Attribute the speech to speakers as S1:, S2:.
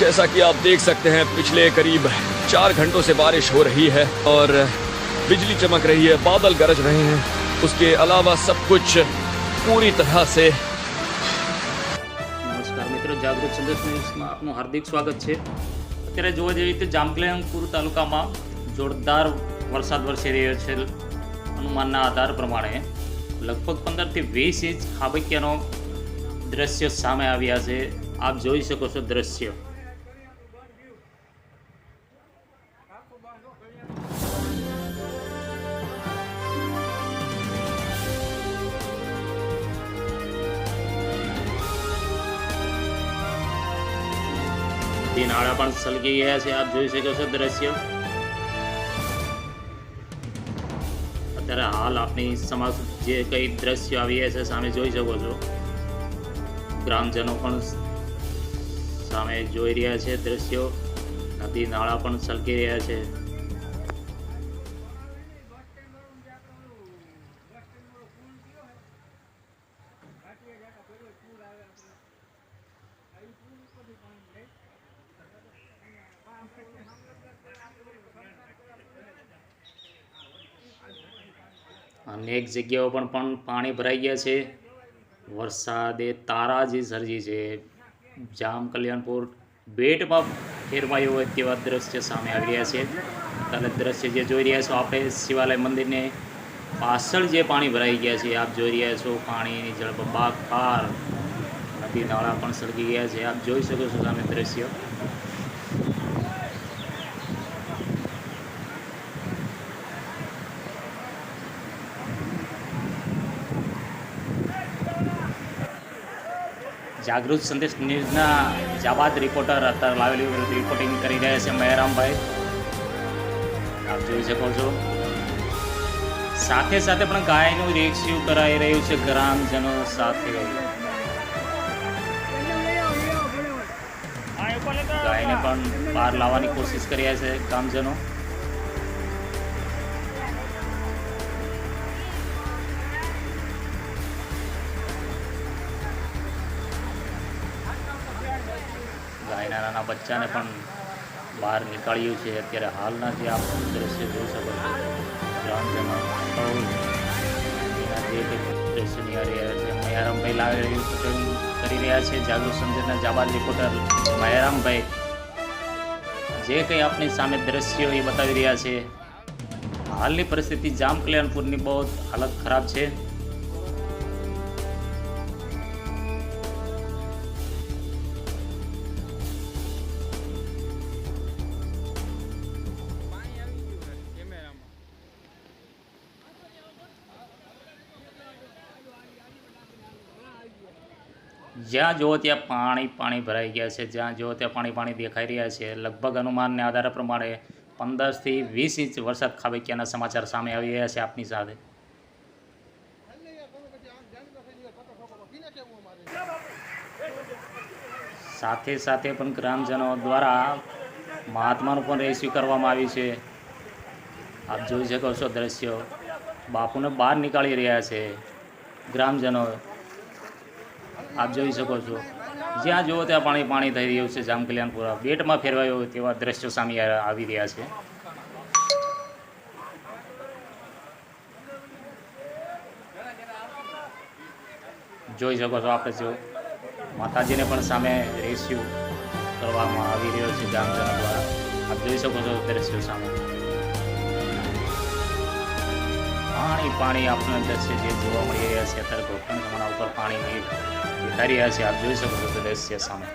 S1: जैसा कि आप देख सकते हैं पिछले करीब चार घंटों से बारिश हो रही है और बिजली चमक रही है बादल गरज रहे हैं उसके अलावा सब कुछ पूरी तरह से
S2: નમસ્કાર મિત્રો જાગૃત સંદેશ ન્યૂઝમાં આપનું હાર્દિક સ્વાગત છે અત્યારે જોવા જઈએ તો જામકલેણપુર તાલુકામાં જોરદાર વરસાદ વરસી રહ્યો છે અનુમાનના આધાર પ્રમાણે લગભગ પંદરથી વીસ ઇંચ ખાબકિયાનો દ્રશ્ય સામે આવ્યા છે આપ જોઈ શકો છો દ્રશ્ય. નાળા પણ સલકી ગયા છે, આપ જોઈ શકો છો દ્રશ્ય. અત્યારે હાલ આપની સમાજ જે કઈ દ્રશ્ય આવી રહ્યા છે, સામે જોઈ શકો છો. ગ્રામજનો પણ સામે જોઈ રહ્યા છે દ્રશ્યો. નદી, નાળા પણ સલગી રહ્યા છે. અનેક જગ્યાઓ પણ પણ પાણી ભરાઈ ગયા છે. વરસાદે તારાજી સર્જી છે. જામ કલ્યાણપુર બેટમાં ફેરવાયો હોય તેવા દ્રશ્ય સામે આવી રહ્યા છે. ત્યારે દ્રશ્ય જે જોઈ રહ્યા છો, આપણે શિવાલય મંદિરને પાછળ જે પાણી ભરાઈ ગયા છે, આપ જોઈ રહ્યા છો, પાણીની ઝડપ બાગ પાર નદી, નાળા પણ સળગી ગયા છે. આપ જોઈ શકો છો સામે દ્રશ્ય. જાગૃત સંદેશ ન્યૂઝના જાબાદ રિપોર્ટર અત્યારે લાવેલી રિપોર્ટિંગ કરી રહ્યા છે મહેરામભાઈ. આપ જોઈ શકો છો. સાથે સાથે પણ ગાયનું રેસ્ક્યુ કરાઈ રહ્યું છે ગ્રામજનો સાથે. ગાયને પણ બહાર લાવવાની કોશિશ કરી રહ્યા છે ગામજનો ગાયના નાના બચ્ચાને પણ બહાર નીકાળ્યું છે. અત્યારે હાલના જે આપ દ્રશ્ય જોઈ શકો છો. સૌ એના જે દ્રશ્ય નિહાળી છે. મયારામભાઈ લાવી શૂટિંગ કરી રહ્યા છે. જાગૃત સંજયના જાબાદ રિપોર્ટર મયારામભાઈ. જે કંઈ આપણી સામે દ્રશ્યો એ બતાવી રહ્યા છે. હાલની પરિસ્થિતિ જામ કલ્યાણપુરની બહુ હાલત ખરાબ છે. જ્યાં જુઓ ત્યાં પાણી પાણી ભરાઈ ગયા છે. જ્યાં જુઓ ત્યાં પાણી પાણી દેખાઈ રહ્યા છે. લગભગ અનુમાનને આધારે પ્રમાણે પંદરથી વીસ ઇંચ વરસાદ ખાબક્યાના સમાચાર સામે આવી રહ્યા છે આપની સાથે. સાથે સાથે પણ ગ્રામજનો દ્વારા મહાત્માનું પણ રેસ્યુ કરવામાં આવ્યું છે. આપ જોઈ શકો છો દ્રશ્યો. બાપુને બહાર નીકાળી રહ્યા છે ગ્રામજનો. આપ જોઈ શકો છો. જ્યાં જુઓ ત્યાં પાણી પાણી થઈ રહ્યું છે જામ કલ્યાણપુરા બેટમાં ફેરવાયો તેવા દ્રશ્યો સામે આવી રહ્યા છે. જોઈ શકો છો આપણે જો માતાજીને પણ સામે રેસ્યુ કરવામાં આવી રહ્યો છે ગામજનો દ્વારા આપ જોઈ શકો છો દ્રશ્યો સામે. પાણી પાણી આપણા દ્રશ્ય જે જોવા મળી રહ્યા છે, અત્યારે ઘોટણ તમારા ઉપર પાણી દેખાઈ રહ્યા છે. આપ જોઈ શકો છો દ્રશ્ય સામે.